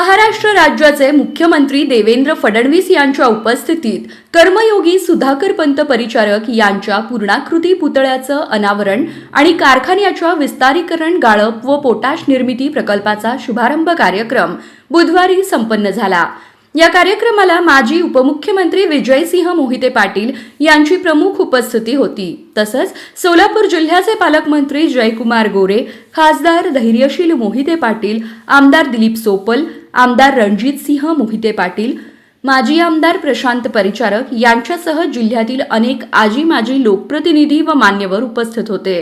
महाराष्ट्र राज्याचे मुख्यमंत्री देवेंद्र फडणवीस यांच्या उपस्थितीत कर्मयोगी सुधाकर पंत परिचारक यांच्या पूर्णाकृती पुतळ्याचं अनावरण आणि कारखान्याच्या विस्तारीकरण गाळप व पोटाश निर्मिती प्रकल्पाचा शुभारंभ कार्यक्रम बुधवारी संपन्न झाला. या कार्यक्रमाला माजी उपमुख्यमंत्री विजयसिंह मोहिते पाटील यांची प्रमुख उपस्थिती होती. तसंच सोलापूर जिल्ह्याचे पालकमंत्री जयकुमार गोरे खासदार धैर्यशील मोहिते पाटील आमदार दिलीप सोपल आमदार रणजित सिंह मोहिते पाटील माजी आमदार प्रशांत परिचारक यांच्यासह जिल्ह्यातील अनेक आजी माजी लोकप्रतिनिधी व मान्यवर उपस्थित होते.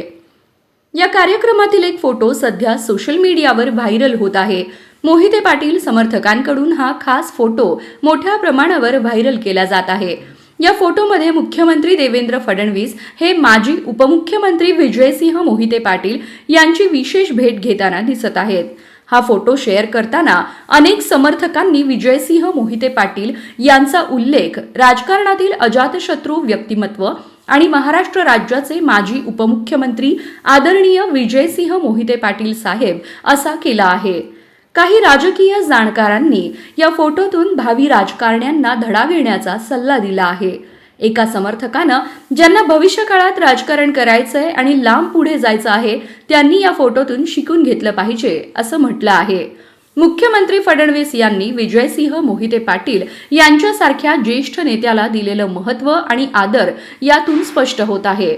या कार्यक्रमातील एक फोटो सध्या सोशल मीडियावर व्हायरल होत आहे. मोहिते पाटील समर्थकांकडून हा खास फोटो मोठ्या प्रमाणावर व्हायरल केला जात आहे. या फोटोमध्ये मुख्यमंत्री देवेंद्र फडणवीस हे माजी उपमुख्यमंत्री विजयसिंह मोहिते पाटील यांची विशेष भेट घेताना दिसत आहेत. हा फोटो शेअर करताना अनेक समर्थकांनी विजयसिंह मोहिते पाटील यांचा उल्लेख राजकारणातील अजातशत्रू व्यक्तिमत्व आणि महाराष्ट्र राज्याचे माजी उपमुख्यमंत्री आदरणीय विजयसिंह मोहिते पाटील साहेब असा केला आहे. काही राजकीय जाणकारांनी या फोटोतून भावी राजकारण्यांना धडा घेण्याचा सल्ला दिला आहे. एका समर्थकानं ज्यांना भविष्यकाळात राजकारण करायचंय आणि लांब पुढे जायचं आहे त्यांनी या फोटोतून शिकून घेतलं पाहिजे असं म्हटलं आहे. मुख्यमंत्री फडणवीस यांनी विजयसिंह मोहिते पाटील यांच्यासारख्या ज्येष्ठ नेत्याला दिलेलं महत्त्व आणि आदर यातून स्पष्ट होत आहे.